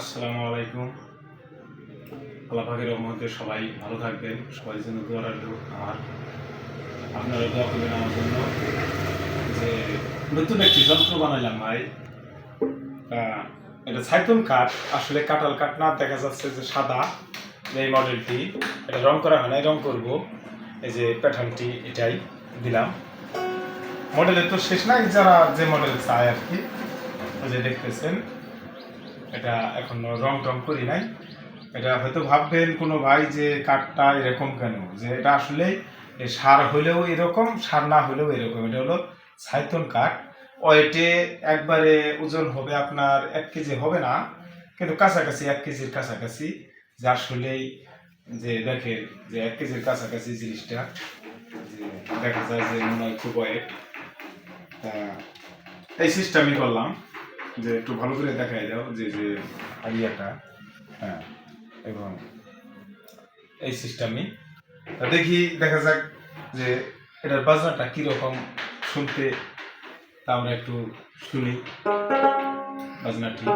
আসসালামু আলাইকুম। আল্লাহ পাখির রহমতে সবাই ভালো থাকবেন, সবাই জন্য দোয়া রাখবেন আমার। আপনারা দোয়া করবেন আমার জন্য যে নতুন একটি যন্ত্র বানাইলাম ভাই। এটা সাইতন কাঠ, আসলে কাটাল কাঠ না, দেখা যাচ্ছে যে সাদা এই মডেলটি। এটা রং করা হয় না রং করব। এই যে প্যাটার্নটি এটাই দিলাম। মডেলের তো শেষ নাই, যারা যে মডেল চায় আর কি যে দেখতেছেন। এটা এখন রং টং করি নাই। এটা হয়তো ভাববেন কোনো ভাই যে কাঠটা এরকম কেন? যে এটা আসলে সার হলেও এরকম, সার না হলেও এরকম। এটা হলো সাইথন কাঠ। ওয়েটে একবারে ওজন হবে আপনার এক কেজি হবে না, কিন্তু কাছাকাছি এক কেজির কাছাকাছি। যে আসলেই যে দেখে যে এক কেজির কাছাকাছি জিনিসটা দেখা যায় যে মনে হয় খুব ওয়েট। তা এই সিস্টেমই করলাম। যে একটু ভালো করে দেখাই যাও, যে যে আইডিয়াটা হ্যাঁ এবং এই সিস্টেমই তা দেখি, দেখা যাক যে এটার বাজনাটা কীরকম শুনতে। তা আমরা একটু শুনি। বাজনাটি।